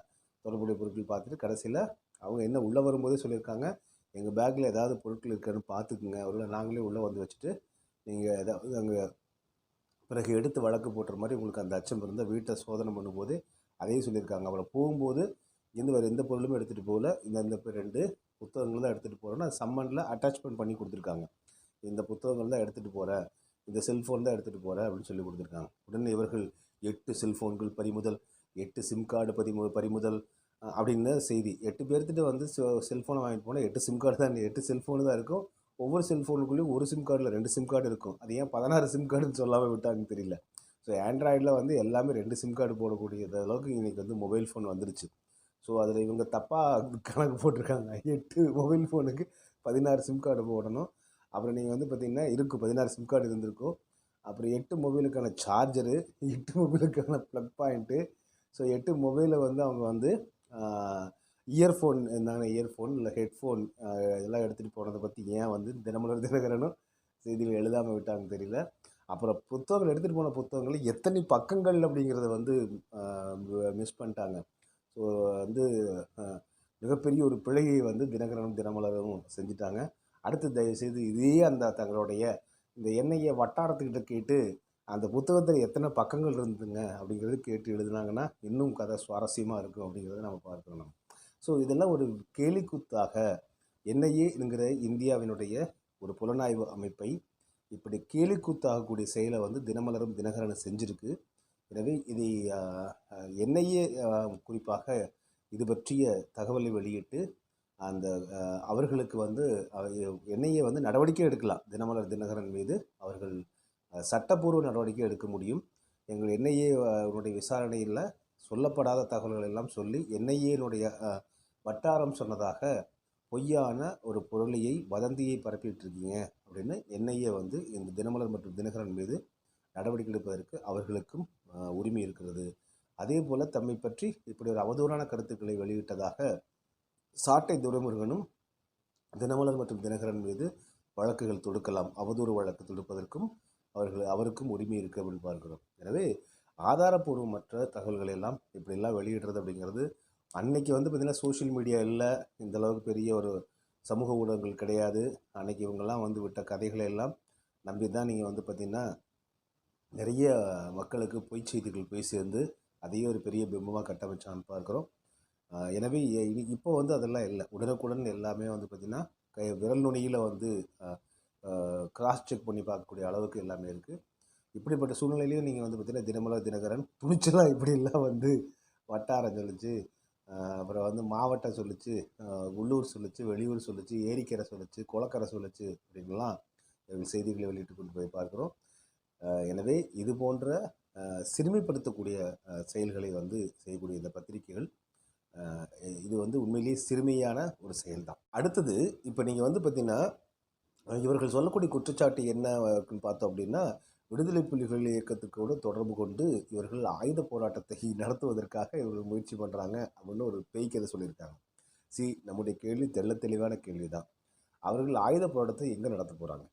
தொடர்புடைய பொருட்கள் பார்த்துட்டு கடைசியில் அவங்க என்ன உள்ளே வரும்போதே சொல்லியிருக்காங்க. எங்கள் பேக்கில் ஏதாவது பொருட்கள் இருக்கான்னு பார்த்துக்குங்க. ஒருவேளை நாங்களே உள்ளே வந்து வச்சுட்டு நீங்கள் ஏதாவது அங்கே பிறகு எடுத்து வழக்கு போட்டுற மாதிரி உங்களுக்கு அந்த அச்சம் இருந்தால் வீட்டை சோதனை பண்ணும்போது அதையும் சொல்லியிருக்காங்க. அப்புறம் போகும்போது இங்கேருந்து வேறு எந்த பொருளுமே எடுத்துகிட்டு போகல. இந்த இந்த ரெண்டு புத்தகங்கள் தான் எடுத்துகிட்டு போகிறோன்னா சம்மனில் அட்டாச்மெண்ட் பண்ணி கொடுத்துருக்காங்க. இந்த புத்தகங்கள் தான் எடுத்துகிட்டு போகிறேன் இந்த செல்ஃபோன் தான் எடுத்துகிட்டு போகிறேன் அப்படின்னு சொல்லி கொடுத்துருக்காங்க. உடனே இவர்கள் எட்டு செல்ஃபோன்கள் பறிமுதல் எட்டு சிம் கார்டு பறிமு பறிமுதல் அப்படின்னு செய்தி. எட்டு பேர்த்திட்ட வந்து செல்ஃபோனை வாங்கிட்டு போனால் எட்டு சிம் கார்டு தான் எட்டு செல்ஃபோனு தான் இருக்கும். ஒவ்வொரு செல்ஃபோனுக்குள்ளேயும் ஒரு சிம் கார்டில் ரெண்டு சிம் கார்டு இருக்கும். அது ஏன் பதினாறு சிம் கார்டுன்னு சொல்லாமல் விட்டாங்கன்னு தெரியல. ஸோ ஆண்ட்ராய்டில் வந்து எல்லாமே ரெண்டு சிம் கார்டு போடக்கூடிய அளவுக்கு இன்றைக்கி வந்து மொபைல் ஃபோன் வந்துருச்சு. ஸோ அதில் இவங்க தப்பாக கணக்கு போட்டிருக்காங்க. எட்டு மொபைல் ஃபோனுக்கு பதினாறு சிம் கார்டு போடணும். அப்புறம் நீங்கள் வந்து பார்த்திங்கன்னா இருக்கும் பதினாறு சிம் கார்டு இருந்திருக்கும். அப்புறம் எட்டு மொபைலுக்கான சார்ஜரு எட்டு மொபைலுக்கான ப்ளக் பாயிண்ட்டு ஸோ எட்டு மொபைலை வந்து அவங்க வந்து இயர்ஃபோன் இருந்தாங்க இயர்ஃபோன் இல்லை ஹெட்ஃபோன் இதெல்லாம் எடுத்துகிட்டு போனதை பற்றி ஏன் வந்து தினமலர் தினகரனும் செய்தியில் எழுதாமல் விட்டாங்க தெரியல. அப்புறம் புத்தகங்கள் எடுத்துகிட்டு போன புத்தகங்கள் எத்தனை பக்கங்கள் அப்படிங்கிறத வந்து மிஸ் பண்ணிட்டாங்க. ஸோ வந்து மிகப்பெரிய ஒரு பிழையை வந்து தினகரனும் தினமலரும் செஞ்சுட்டாங்க. அடுத்து தயவுசெய்து இதே அந்த தங்களுடைய இந்த எண்ணெயை வட்டாரத்துக்கிட்ட கேட்டு அந்த புத்தகத்தில் எத்தனை பக்கங்கள் இருந்ததுங்க அப்படிங்கிறது கேட்டு எழுதினாங்கன்னா இன்னும் கதை சுவாரஸ்யமாக இருக்கும் அப்படிங்கிறத நம்ம பார்க்கணும் ஸோ இதெல்லாம் ஒரு கேலிக்குத்தாக என்ஐஏ என்கிற இந்தியாவினுடைய ஒரு புலனாய்வு அமைப்பை இப்படி கேலிக்கூத்தாகக்கூடிய செயலை வந்து தினமலரும் தினகரன் செஞ்சுருக்கு. எனவே இதை என்ஐஏ குறிப்பாக இது பற்றிய தகவலை வெளியிட்டு அந்த அவர்களுக்கு வந்து என்ஐஏ வந்து நடவடிக்கை எடுக்கலாம். தினமலர் தினகரன் மீது அவர்கள் சட்டப்பூர்வ நடவடிக்கை எடுக்க முடியும். எங்கள் என்ஐஏ உடைய விசாரணையில் சொல்லப்படாத தகவல்கள் எல்லாம் சொல்லி என்ஐஏனுடைய வட்டாரம் சொன்னதாக பொய்யான ஒரு பொருளையை வதந்தியை பரப்பிட்டு இருக்கீங்க அப்படின்னு என்ஐஏ வந்து இந்த தினமலர் மற்றும் தினகரன் மீது நடவடிக்கை எடுப்பதற்கு அவர்களுக்கும் உரிமை இருக்கிறது. அதே போல் தம்மை பற்றி இப்படி ஒரு அவதூறான கருத்துக்களை வெளியிட்டதாக சாட்டை துரைமுருகனும் தினமலர் மற்றும் தினகரன் மீது வழக்குகள் தொடுக்கலாம். அவதூறு வழக்கு தொடுப்பதற்கும் அவர்கள் அவருக்கும் உரிமை இருக்குது அப்படின்னு பார்க்கிறோம். எனவே ஆதாரப்பூர்வமற்ற தகவல்கள் எல்லாம் இப்படிலாம் வெளியிடுறது அப்படிங்கிறது அன்னைக்கு வந்து பார்த்திங்கன்னா சோஷியல் மீடியா இல்லை இந்தளவுக்கு பெரிய ஒரு சமூக ஊடகங்கள் கிடையாது. அன்னைக்கு இவங்கெல்லாம் வந்து விட்ட கதைகளை எல்லாம் நம்பி தான் நீங்கள் வந்து பார்த்திங்கன்னா நிறைய மக்களுக்கு பொய் செய்திகள் போய் சேர்ந்து அதையே ஒரு பெரிய பிம்பமாக கட்டமைச்சான்னு பார்க்குறோம். எனவே இப்போ வந்து அதெல்லாம் இல்லை. உடனுக்குடன் எல்லாமே வந்து பார்த்திங்கன்னா கை விரல் நுனியில் வந்து கிராஸ் செக் பண்ணி பார்க்கக்கூடிய அளவுக்கு எல்லாமே இருக்குது இப்படிப்பட்ட சூழ்நிலையிலையும் நீங்கள் வந்து பார்த்தீங்கன்னா தினமலர் தினகரன் துணிச்சலாக இப்படிலாம் வந்து வட்டாரம் சொல்லிச்சு. அப்புறம் வந்து மாவட்டம் சொல்லிச்சு உள்ளூர் சொல்லிச்சு வெளியூர் சொல்லிச்சு ஏரிக்கரை சொல்லிச்சு குளக்கரை சொல்லிச்சு அப்படின்லாம் செய்திகளை வெளியிட்டு கொண்டு போய் பார்க்குறோம். எனவே இது போன்ற சிறுமைப்படுத்தக்கூடிய செயல்களை வந்து செய்யக்கூடிய இந்த பத்திரிகைகள் இது வந்து உண்மையிலேயே சிறுமியான ஒரு செயல்தான். அடுத்தது இப்போ நீங்கள் வந்து பார்த்தீங்கன்னா இவர்கள் சொல்லக்கூடிய குற்றச்சாட்டு என்ன இருக்குன்னு பார்த்தோம் அப்படின்னா விடுதலை புலிகள் இயக்கத்துக்கோடு தொடர்பு கொண்டு இவர்கள் ஆயுத போராட்டத்தை நடத்துவதற்காக இவர்கள் முயற்சி பண்ணுறாங்க அப்படின்னு ஒரு பேய்க்கதை சொல்லியிருக்காங்க. சி நம்முடைய கேள்வி தெள்ள தெளிவான கேள்வி தான் அவர்கள் ஆயுத போராட்டத்தை எங்கே நடத்த போகிறாங்க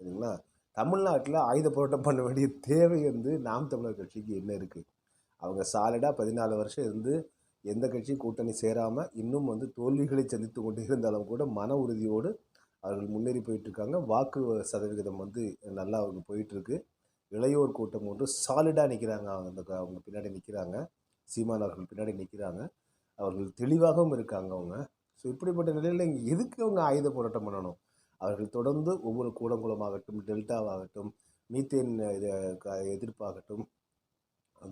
சரிங்களா? தமிழ்நாட்டில் ஆயுத போராட்டம் பண்ண வேண்டிய தேவை வந்து நாம் தமிழர் கட்சிக்கு என்ன இருக்குது அவங்க சாலிடாக பதினாலு வருஷம் இருந்து எந்த கட்சி கூட்டணி சேராமல் இன்னும் வந்து தோல்விகளை சந்தித்து கொண்டு இருந்தாலும் கூட மன உறுதியோடு அவர்கள் முன்னேறி போயிட்டுருக்காங்க. வாக்கு சதவிகிதம் வந்து நல்லா அவங்க போயிட்டுருக்கு. இளையோர் கூட்டம் ஒன்று சாலிடாக நிற்கிறாங்க அந்த அவங்க பின்னாடி நிற்கிறாங்க சீமான் அவர்கள் பின்னாடி நிற்கிறாங்க அவர்கள் தெளிவாகவும் இருக்காங்க அவங்க. ஸோ இப்படிப்பட்ட நிலையில் இங்கே எதுக்கு அவங்க ஆயுத போராட்டம் பண்ணணும்? அவர்கள் தொடர்ந்து ஒவ்வொரு கூடங்குளமாகட்டும் டெல்டாவாகட்டும் மீத்தேன் இது க- எதிர்ப்பாகட்டும்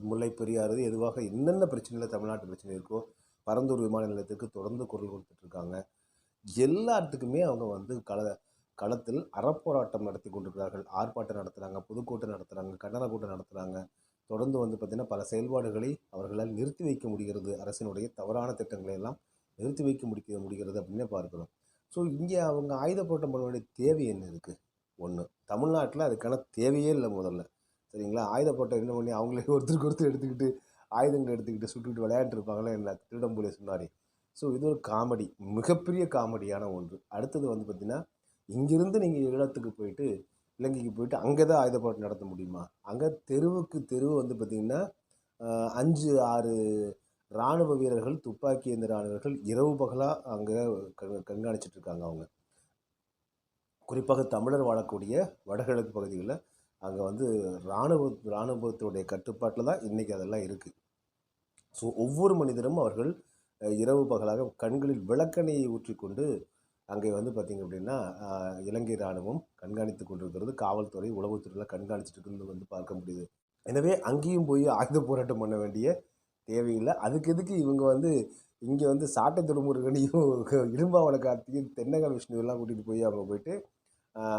முல்லை பெரியாறு எதுவாக என்னென்ன பிரச்சனையில் தமிழ்நாட்டு பிரச்சனை இருக்கோ பரந்தூர் விமான நிலையத்துக்கு தொடர்ந்து குரல் கொடுத்துட்ருக்காங்க எல்லாத்துக்குமே அவங்க வந்து கள களத்தில் அறப்போராட்டம் நடத்தி கொண்டிருக்கிறார்கள். ஆர்ப்பாட்டம் நடத்துகிறாங்க பொதுக்கூட்டம் நடத்துகிறாங்க கண்டன கூட்டம் நடத்துகிறாங்க தொடர்ந்து வந்து பார்த்திங்கன்னா பல செயல்பாடுகளை அவர்களால் நிறுத்தி வைக்க முடிகிறது. அரசினுடைய தவறான திட்டங்களை எல்லாம் நிறுத்தி வைக்க முடிக்க முடிகிறது அப்படின்னு பார்க்கிறோம். ஸோ இங்கே அவங்க ஆயுத போட்டம் பண்ண வேண்டிய தேவை என்ன இருக்குது ஒன்று தமிழ்நாட்டில் அதுக்கான தேவையே இல்லை முதல்ல. சரிங்களா? ஆயுத போட்டம் என்ன பண்ணி அவங்களே ஒருத்தருக்கு ஒருத்தர் எடுத்துக்கிட்டு ஆயுதங்கள் எடுத்துக்கிட்டு சுட்டுக்கிட்டு விளையாண்டுருப்பாங்களே என்ன? திருடம்புலே சொன்னாரே ஸோ இது ஒரு காமெடி. மிகப்பெரிய காமெடியான ஒன்று. அடுத்தது வந்து பார்த்திங்கன்னா இங்கிருந்து நீங்கள் ஈழத்துக்கு போயிட்டு இலங்கைக்கு போயிட்டு அங்கே தான் ஆயுத போராட்டம் நடத்த முடியுமா? அங்கே தெருவுக்கு தெருவு வந்து பார்த்திங்கன்னா அஞ்சு ஆறு இராணுவ வீரர்கள் துப்பாக்கி ஏந்திர ராணுவர்கள் இரவு பகலாக அங்கே கண்காணிச்சிட்டு இருக்காங்க அவங்க. குறிப்பாக தமிழர் வாழக்கூடிய வடகிழக்கு பகுதிகளில் அங்கே வந்து இராணுவ இராணுவத்தினுடைய கட்டுப்பாட்டில் தான் இன்றைக்கி அதெல்லாம் இருக்குது ஸோ ஒவ்வொரு மனிதரும் அவர்கள் இரவு பகலாக கண்களில் விளக்கணையை ஊற்றிக்கொண்டு அங்கே வந்து பார்த்திங்க அப்படின்னா இலங்கை இராணுவம் கண்காணித்து கொண்டிருக்கிறது. காவல்துறை உளவுத்துறையில் கண்காணிச்சிட்டு இருக்கிறது வந்து பார்க்க முடியுது. எனவே அங்கேயும் போய் ஆயுத போராட்டம் பண்ண வேண்டிய தேவையில்லை. அதுக்கு எதுக்கு இவங்க வந்து இங்கே வந்து சாட்டை துடுமுருகனையும் இரும்பாவளை கார்த்தியும் தென்னக விஷ்ணு எல்லாம் கூட்டிகிட்டு போய் அவங்க போயிட்டு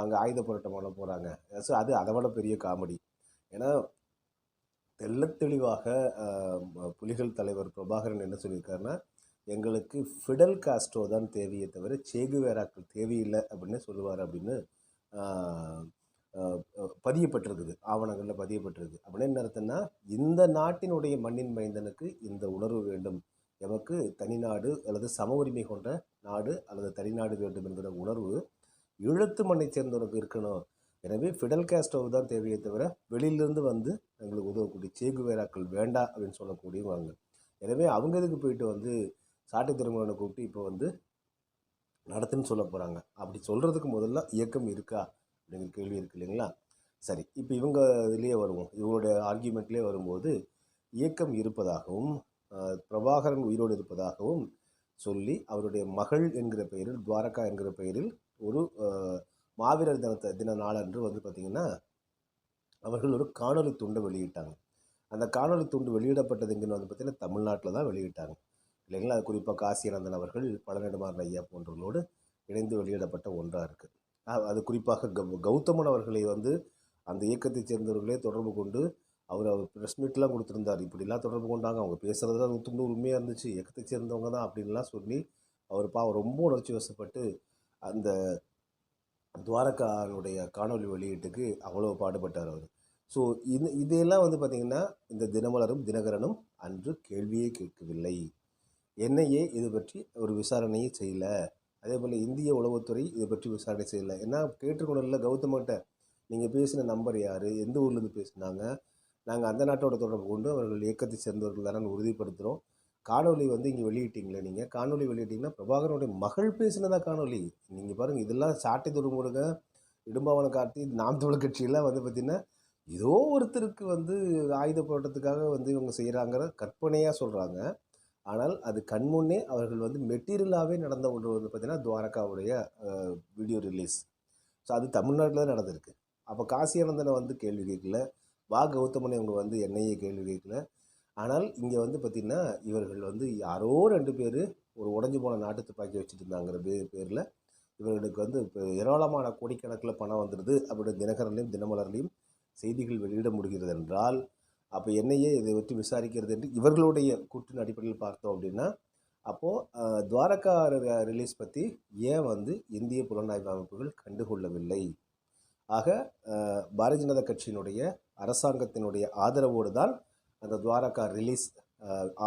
அங்கே ஆயுத போராட்டம் பண்ண போகிறாங்க ஸோ அது அதை விட பெரிய காமெடி. ஏன்னா தெள்ள தெளிவாக புலிகள் தலைவர் பிரபாகரன் என்ன சொல்லியிருக்காருன்னா எங்களுக்கு ஃபிடல் காஸ்ட்ரோ தான் தேவையே தவிர சேகுவேராக்கள் தேவையில்லை அப்படின்னு சொல்லுவார் அப்படின்னு பதியப்பட்டிருக்குது. ஆவணங்களில் பதியப்பட்டிருக்கு அப்படின்னு என்ன அர்த்தம்னா இந்த நாட்டினுடைய மண்ணின் மைந்தனுக்கு இந்த உணர்வு வேண்டும். எமக்கு தனிநாடு அல்லது சம உரிமை கொண்ட நாடு அல்லது தனிநாடு வேண்டும் என்கிற உணர்வு இழுத்து மண்ணை சேர்ந்தவனுக்கு இருக்கணும். எனவே ஃபிடல் காஸ்ட்ரோ தான் தேவையே தவிர வெளியிலிருந்து வந்து எங்களுக்கு உதவக்கூடிய சேகுவேராக்கள் வேண்டாம் அப்படின்னு சொல்லக்கூடியவங்க. எனவே அவங்க இதுக்கு போயிட்டு வந்து சாட்டை திருமணனை கூப்பிட்டு இப்போ வந்து நடத்துன்னு சொல்ல போகிறாங்க அப்படி சொல்கிறதுக்கு முதல்ல இயக்கம் இருக்கா? அப்படிங்கிற கேள்வி இருக்கு இல்லைங்களா? சரி இப்போ இவங்க இதுலேயே வருவோம். இவங்களுடைய ஆர்கியூமெண்ட்லேயே வரும்போது இயக்கம் இருப்பதாகவும் பிரபாகரன் உயிரோடு இருப்பதாகவும் சொல்லி அவருடைய மகள் என்கிற பெயரில் துவாரகா என்கிற பெயரில் ஒரு மாவீரர் தினத்தை தின நாளன்று வந்து பார்த்திங்கன்னா அவர்கள் ஒரு காணொளி துண்டை வெளியிட்டாங்க. அந்த காணொளி துண்டு வெளியிடப்பட்டது எங்கன்னு வந்து பார்த்திங்கன்னா தமிழ்நாட்டில் தான் வெளியிட்டாங்க. இல்லைங்களா? அது குறிப்பாக காசியானந்தன் அவர்கள் பழனிடமார் ஐயா போன்றவர்களோடு இணைந்து வெளியிடப்பட்ட ஒன்றாக இருக்குது அது குறிப்பாக கௌ கௌதமன் அவர்களை வந்து அந்த இயக்கத்தைச் சேர்ந்தவர்களே தொடர்பு கொண்டு அவர் அவர் ப்ரெஸ் மீட்லாம் கொடுத்துருந்தார். இப்படிலாம் தொடர்பு கொண்டாங்க. அவங்க பேசுகிறதுலாம் தான் நூறு உண்மையாக இருந்துச்சு. இயக்கத்தை சேர்ந்தவங்க தான் அப்படின்லாம் சொல்லி அவர் பாவம் ரொம்ப உணர்ச்சி வசப்பட்டு அந்த துவாரகானுடைய காணொளி வெளியீட்டுக்கு அவ்வளோ பாடுபட்டார் அவர். ஸோ இது இதையெல்லாம் வந்து பார்த்திங்கன்னா இந்த தினமலரும் தினகரனும் அன்று கேள்வியே கேட்கவில்லை. என்ஐஏ இது பற்றி ஒரு விசாரணையை செய்யலை. அதே போல் இந்திய உளவுத்துறை இது பற்றி விசாரணை செய்யலை. ஏன்னா கேட்டுக்கொள்ள கௌதம்கிட்ட நீங்கள் பேசின நம்பர் யார்? எந்த ஊர்லேருந்து பேசுனாங்க? நாங்கள் அந்த நாட்டோட தொடர்பு கொண்டு அவர்கள் இயக்கத்தை சேர்ந்தவர்கள் தானே உறுதிப்படுத்துகிறோம் காணொலி வந்து இங்கே வெளியிட்டீங்களே நீங்கள் காணொலி வெளியிட்டிங்கன்னா பிரபாகரனுடைய மகள் பேசினதா காணொலி நீங்கள் பாருங்கள் இதெல்லாம் சாட்டை துருமுருக இடும்பாவன கார்த்தி நாம் தமிழ் கட்சியெல்லாம் வந்து பார்த்திங்கன்னா ஏதோ ஒருத்தருக்கு வந்து ஆயுத போராட்டத்துக்காக வந்து இவங்க செய்கிறாங்கிற கற்பனையாக சொல்கிறாங்க ஆனால் அது கண்முன்னே அவர்கள் வந்து மெட்டீரியலாகவே நடந்த ஒன்று வந்து பார்த்திங்கன்னா துவாரகாவுடைய வீடியோ ரிலீஸ் ஸோ அது தமிழ்நாட்டில் தான் நடந்திருக்கு. அப்போ காசியானந்தனை வந்து கேள்வி கேட்கல. வா கௌதமனை அவங்க வந்து என்னையே கேள்வி கேட்கல. ஆனால் இங்கே வந்து பார்த்திங்கன்னா இவர்கள் வந்து யாரோ ரெண்டு பேர் ஒரு உடஞ்சி போன நாட்டு துப்பாக்கி வச்சுட்டு இருந்தாங்கிற பே பேரில் இவர்களுக்கு வந்து இப்போ ஏராளமான கோடிக்கணக்கில் பணம் வந்துடுது அப்படின்னு தினகரன்லையும் தினமலர்லையும் செய்திகள் வெளியிட முடிகிறது என்றால் அப்போ என்னையே இதை பற்றி விசாரிக்கிறது என்று இவர்களுடைய கூட்டின் அடிப்படையில் பார்த்தோம் அப்படின்னா அப்போது துவாரகா ரிலீஸ் பற்றி ஏன் வந்து இந்திய புலனாய்வு அமைப்புகள் கண்டுகொள்ளவில்லை? ஆக பாரதிய ஜனதா கட்சியினுடைய அரசாங்கத்தினுடைய ஆதரவோடு தான் அந்த Dwarka release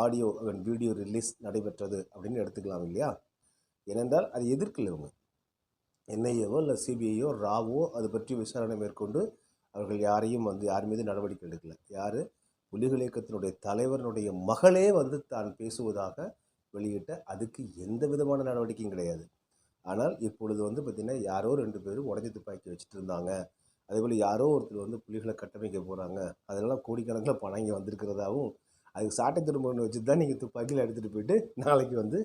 audio and video release நடைபெற்றது அப்படின்னு எடுத்துக்கலாம் இல்லையா? ஏனென்றால் அது எதிர்க்கல இவங்க. என்ஐஏவோ இல்லை சிபிஐயோ ராவோ அது பற்றி விசாரணை மேற்கொண்டு அவர்கள் யாரையும் வந்து யார் மீது நடவடிக்கை எடுக்கல. யார்? புலிகள் இயக்கத்தினுடைய தலைவரனுடைய மகளே வந்து தான் பேசுவதாக வெளியிட்ட அதுக்கு எந்த விதமான நடவடிக்கையும் கிடையாது. ஆனால் இப்பொழுது வந்து பார்த்திங்கன்னா யாரோ ரெண்டு பேரும் உடஞ்சி துப்பாக்கி வச்சுட்டு இருந்தாங்க. அதேபோல் யாரோ ஒருத்தர் வந்து புலிகளை கட்டமைக்க போகிறாங்க அதெல்லாம் கோடிக்கணக்கில் பணம் இங்கே வந்திருக்கிறதாவும் அதுக்கு சாட்டை திரும்பன்னு வச்சு தான் நீங்கள் துப்பாக்கியில் எடுத்துகிட்டு போயிட்டு நாளைக்கு வந்து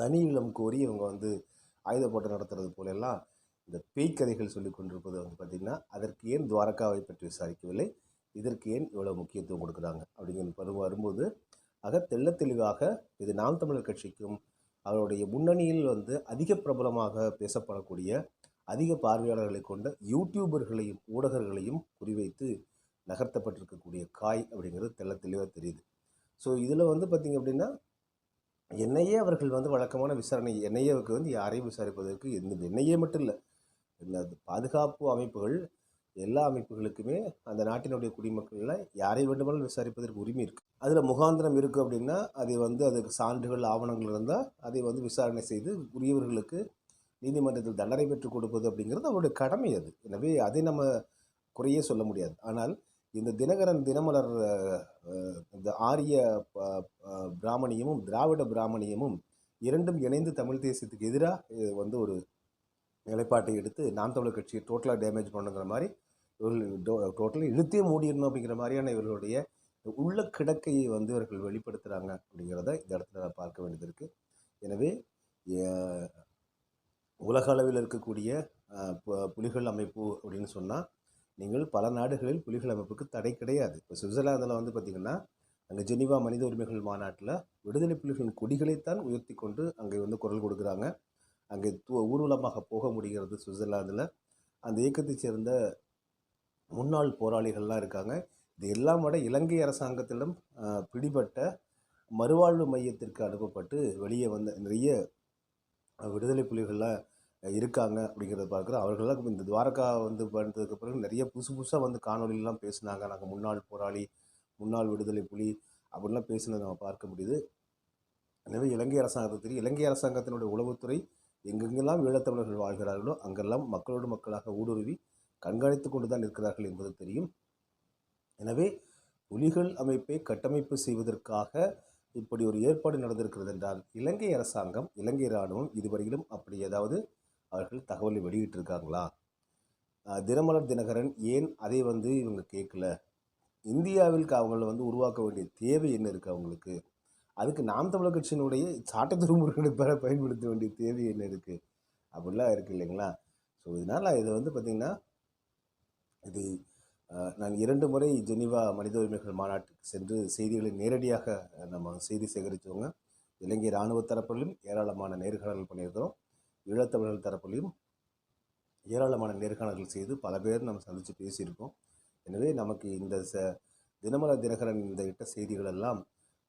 தனி இளம் கோரி இவங்க வந்து ஆயுத போட்டு நடத்துறது போலெல்லாம் இந்த பேய் கதைகள் சொல்லி கொண்டிருப்பது வந்து பார்த்திங்கன்னா அதற்கு ஏன் துவாரகாவை பற்றி விசாரிக்கவில்லை? இதற்கு ஏன் இவ்வளோ முக்கியத்துவம் கொடுக்குறாங்க? அப்படிங்கிற பருவம் வரும்போது ஆக தெள்ள தெளிவாக இது நாம் தமிழர் கட்சிக்கும் அவருடைய முன்னணியில் வந்து அதிக பிரபலமாக பேசப்படக்கூடிய அதிக பார்வையாளர்களை கொண்ட யூடியூபர்களையும் ஊடகர்களையும் குறிவைத்து நகர்த்தப்பட்டிருக்கக்கூடிய காய் அப்படிங்கிறது தெள்ள தெளிவாக தெரியுது. ஸோ இதில் வந்து பார்த்திங்க அப்படின்னா என்னையே அவர்கள் வந்து வழக்கமான விசாரணை என்ஐஏவுக்கு வந்து யாரையும் விசாரிப்பதற்கு எந்த என்ஐஏ மட்டும் இல்லை இந்த பாதுகாப்பு அமைப்புகள் எல்லா அமைப்புகளுக்குமே அந்த நாட்டினுடைய குடிமக்களில் யாரை வேண்டுமானாலும் விசாரிப்பதற்கு உரிமை இருக்குது அதில் முகாந்திரம் இருக்குது அப்படின்னா அதை வந்து அதுக்கு சான்றுகள் ஆவணங்கள் இருந்தால் அதை வந்து விசாரணை செய்து உரியவர்களுக்கு நீதிமன்றத்தில் தண்டனை பெற்றுக் கொடுப்பது அப்படிங்கிறது அவருடைய கடமை அது. எனவே அதை நம்ம குறையே சொல்ல முடியாது. ஆனால் இந்த தினகரன் தினமலர் இந்த ஆரிய ப- பிராமணியமும் திராவிட பிராமணியமும் இரண்டும் இணைந்து தமிழ் தேசியத்துக்கு எதிராக வந்து ஒரு நிலைப்பாட்டை எடுத்து நாம் தமிழர் கட்சியை டோட்டலாக டேமேஜ் பண்ணுங்கிற மாதிரி இவர்கள் டோட்டலாக இழுத்தே மூடிடணும் அப்படிங்கிற மாதிரியான இவர்களுடைய உள்ள கிடக்கையை வந்து இவர்கள் வெளிப்படுத்துகிறாங்க அப்படிங்கிறத இந்த இடத்துல நான் பார்க்க வேண்டியது இருக்குது எனவே உலக அளவில் இருக்கக்கூடிய பு- புலிகள் அமைப்பு அப்படின்னு சொன்னால் நீங்கள் பல நாடுகளில் புலிகள் அமைப்புக்கு தடை கிடையாது. இப்போ சுவிட்சர்லாந்தில் வந்து பார்த்திங்கன்னா அங்கே ஜெனிவா மனித உரிமைகள் மாநாட்டில் விடுதலை புலிகளின் கொடிகளைத்தான் உயர்த்தி கொண்டு அங்கே வந்து குரல் கொடுக்குறாங்க. அங்கே தூ ஊர்வலமாக போக முடிகிறது சுவிட்சர்லாந்தில். அந்த இயக்கத்தைச் சேர்ந்த முன்னாள் போராளிகள்லாம் இருக்காங்க. இது எல்லாம் விட இலங்கை அரசாங்கத்திடம் பிடிபட்ட மறுவாழ்வு மையத்திற்கு அனுப்பப்பட்டு வெளியே வந்த நிறைய விடுதலை புலிகள்லாம் இருக்காங்க அப்படிங்கிறத பார்க்குறோம். அவர்கள்லாம் இந்த துவாரகா வந்து வந்ததுக்கு பிறகு நிறைய புதுசு புதுசாக வந்து காணொலிலாம் பேசுனாங்க. நாங்கள் முன்னாள் போராளி முன்னாள் விடுதலை புலி அப்படின்லாம் பேசினதை நம்ம பார்க்க முடியுது. எனவே இலங்கை அரசாங்கத்துக்கு தெரியும் இலங்கை அரசாங்கத்தினுடைய உளவுத்துறை எங்கெங்கெல்லாம் ஈழத்தமிழர்கள் வாழ்கிறார்களோ அங்கெல்லாம் மக்களோடு மக்களாக ஊடுருவி கண்காணித்து கொண்டு தான் இருக்கிறார்கள் என்பது தெரியும். எனவே புலிகள் அமைப்பை கட்டமைப்பு செய்வதற்காக இப்படி ஒரு ஏற்பாடு நடந்திருக்கிறது என்றால் இலங்கை அரசாங்கம் இலங்கை இராணுவம் இதுவரையிலும் அப்படி ஏதாவது அவர்கள் தகவலை வெளியிட்டிருக்காங்களா? தினமலர் தினகரன் ஏன் அதை வந்து இவங்க கேட்கல? இந்தியாவில் அவங்கள வந்து உருவாக்க வேண்டிய தேவை என்ன இருக்குது அவங்களுக்கு? அதுக்கு நாம் தமிழர் கட்சியினுடைய சாட்டை துருமுறைகளை பெற பயன்படுத்த வேண்டிய தேவை என்ன இருக்குது அப்படிலாம் இருக்குது இல்லைங்களா? ஸோ இதனால் இது வந்து பார்த்திங்கன்னா இது நான் இரண்டு முறை ஜெனிவா மனித உரிமைகள் மாநாட்டுக்கு சென்று செய்திகளை நேரடியாக நம்ம செய்தி சேகரித்தவங்க இலங்கை இராணுவ தரப்பிலும் ஏராளமான நேர்காணல்கள் பண்ணியிருக்கிறோம். ஈழத்தமிழர்கள் தரப்பிலையும் ஏராளமான நேர்காணல்கள் செய்து பல பேர் நம்ம சந்தித்து பேசியிருக்கோம். எனவே நமக்கு இந்த ச தினமலர் தினகரன் இந்த இட்ட செய்திகள் எல்லாம்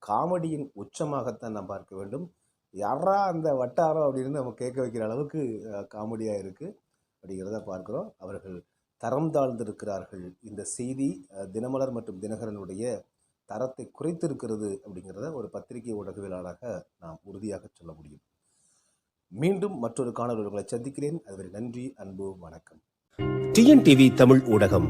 காமெடியின் உச்சமாகத்தான் நாம் பார்க்க வேண்டும். யாரா அந்த வட்டாரம் அப்படின்னு நம்ம கேட்க வைக்கிற அளவுக்கு காமெடியாக இருக்குது அப்படிங்கிறத பார்க்குறோம். அவர்கள் தரம் தாழ்ந்திருக்கிறார்கள். இந்த செய்தி தினமலர் மற்றும் தினகரனுடைய தரத்தை குறைத்திருக்கிறது அப்படிங்கிறத ஒரு பத்திரிகை ஊடகவியலாளராக நாம் உறுதியாக சொல்ல முடியும். மீண்டும் மற்றொரு காணொலி உங்களை சந்திக்கிறேன். அதுவரை நன்றி அன்பு வணக்கம். டிஎன்டிவி தமிழ் ஊடகம்